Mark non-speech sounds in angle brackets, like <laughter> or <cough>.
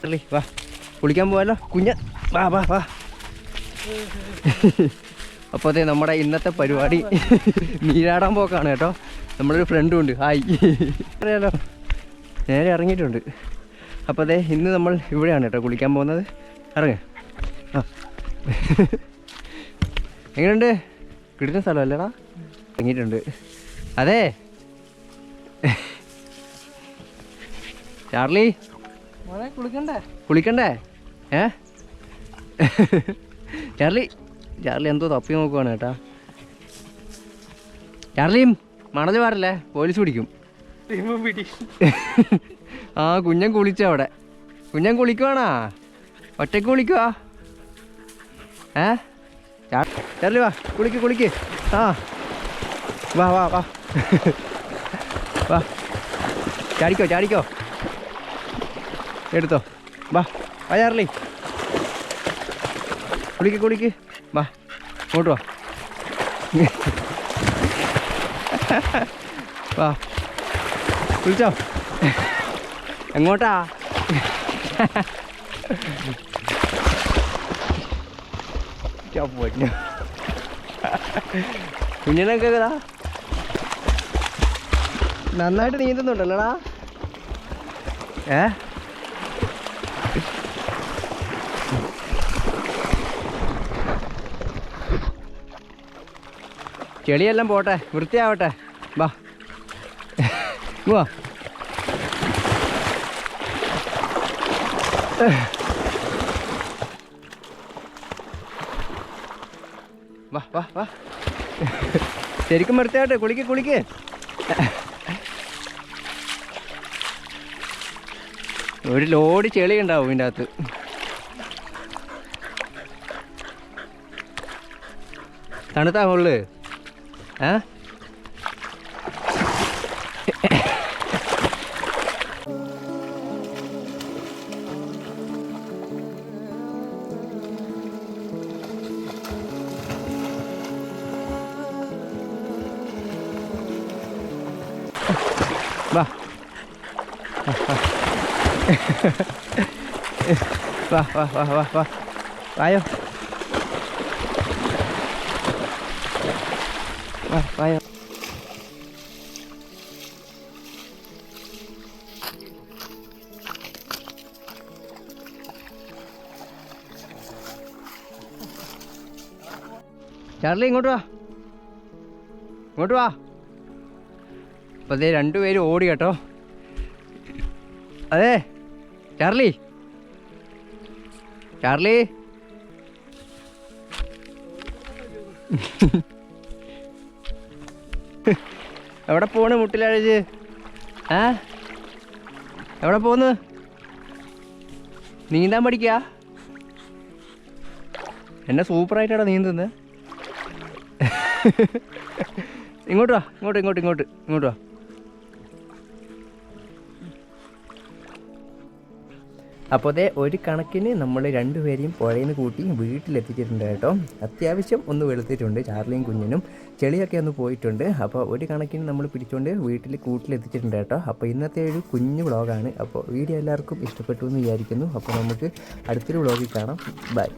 Charlie വാ. കുളിക്കാൻ പോവാലോ. കുഞ്ഞ. വാ വാ വാ. <laughs> അപ്പോൾ അതെ നമ്മുടെ ഇന്നത്തെ പരിപാടി <laughs> നീരാടാൻ പോക്കാണ് കേട്ടോ. നമ്മളൊരു ഫ്രണ്ടും ഉണ്ട്. ഹായ് <laughs> അറിയാലോ. നേരെ ഇറങ്ങിയിട്ടുണ്ട്. അപ്പോൾ അതെ ഇന്ന് നമ്മൾ ഇവിടെയാണ് കേട്ടോ കുളിക്കാൻ പോകുന്നത്. ഇറങ്ങ. എങ്ങനെയുണ്ട്? കിട്ടുന്ന സ്ഥലമല്ലേടാ ഇറങ്ങിയിട്ടുണ്ട്. അതെ. ചാർലി? കുളിക്കണ്ടേ? കുളിക്കണ്ടേ? ഏ? ചാർലി ചാർലി എന്തോ തപ്പി നോക്കുവാണ് കേട്ടാ. ചാർലിയും മണൽ പാടില്ലേ? പോലീസ് പിടിക്കും. പിടി. ആ കുഞ്ഞൻ കുളിച്ച അവിടെ. കുഞ്ഞൻ കുളിക്കുവാണാ? ഒറ്റയ്ക്ക് കുളിക്കുവാ? ഏ? ചാർലി വാ കുളിക്ക് കുളിക്ക്. ആ. വാ വാ വാ. വാ. ചാടിക്കോ ചാടിക്കോ. എടുത്തോ. വാ വാ കുളിക്ക് കുളിക്ക്. വാ ഇങ്ങോട്ട് വാ. വാ. കുളിച്ചോ? എങ്ങോട്ടാ? പൊന്നു. കുഞ്ഞിനൊക്കെ നന്നായിട്ട് നീന്തുന്നുണ്ടല്ലോടാ. ഏ? ചെളിയെല്ലാം പോട്ടെ വൃത്തിയാവട്ടെ. വാ വാ വാ വാ വാ. ശരിക്കും വൃത്തിയാവട്ടെ കുളിക്ക് കുളിക്ക്. ഒരു ലോഡ് ചെളി ഉണ്ടാവും ഇതിന്റെ അകത്ത്. തണുത്താ ഹോൾ ഏ വാ വാ വാ വാ വാ വാ വായോ വാ വായോ ചാർലി ഇങ്ങോട്ട് വാ. ഇങ്ങോട്ട് വാ. അപ്പോൾ അതേ രണ്ടുപേരും ഓടി കേട്ടോ. അതെ ചാർലി ചാർലി എവിടെ പോണ് മുട്ടിലഴിച്ച് ഏ എവിടെ പോന്ന്? നീന്താൻ പഠിക്കുക എന്നെ സൂപ്പറായിട്ടാണ് നീന്തുന്നത് ഇങ്ങോട്ട് വാ ഇങ്ങോട്ട് ഇങ്ങോട്ട് ഇങ്ങോട്ട് ഇങ്ങോട്ട് വാ. അപ്പോൾ അതേ ഒരു കണക്കിന് നമ്മൾ രണ്ടുപേരെയും പുഴയിൽ നിന്ന് കൂട്ടി വീട്ടിലെത്തിച്ചിട്ടുണ്ട് കേട്ടോ. അത്യാവശ്യം ഒന്ന് വെളുത്തിട്ടുണ്ട് ചാർലിയും കുഞ്ഞിനും. ചെളിയൊക്കെ ഒന്ന് പോയിട്ടുണ്ട്. അപ്പോൾ ഒരു കണക്കിന് നമ്മൾ പിടിച്ചുകൊണ്ട് വീട്ടിൽ കൂട്ടിലെത്തിച്ചിട്ടുണ്ട് കേട്ടോ. അപ്പോൾ ഇന്നത്തെ ഒരു കുഞ്ഞു വ്ളോഗാണ്. അപ്പോൾ വീഡിയോ എല്ലാവർക്കും ഇഷ്ടപ്പെട്ടു എന്ന് വിചാരിക്കുന്നു. അപ്പോൾ നമുക്ക് അടുത്തൊരു വ്ളോഗിൽ കാണാം. ബൈ.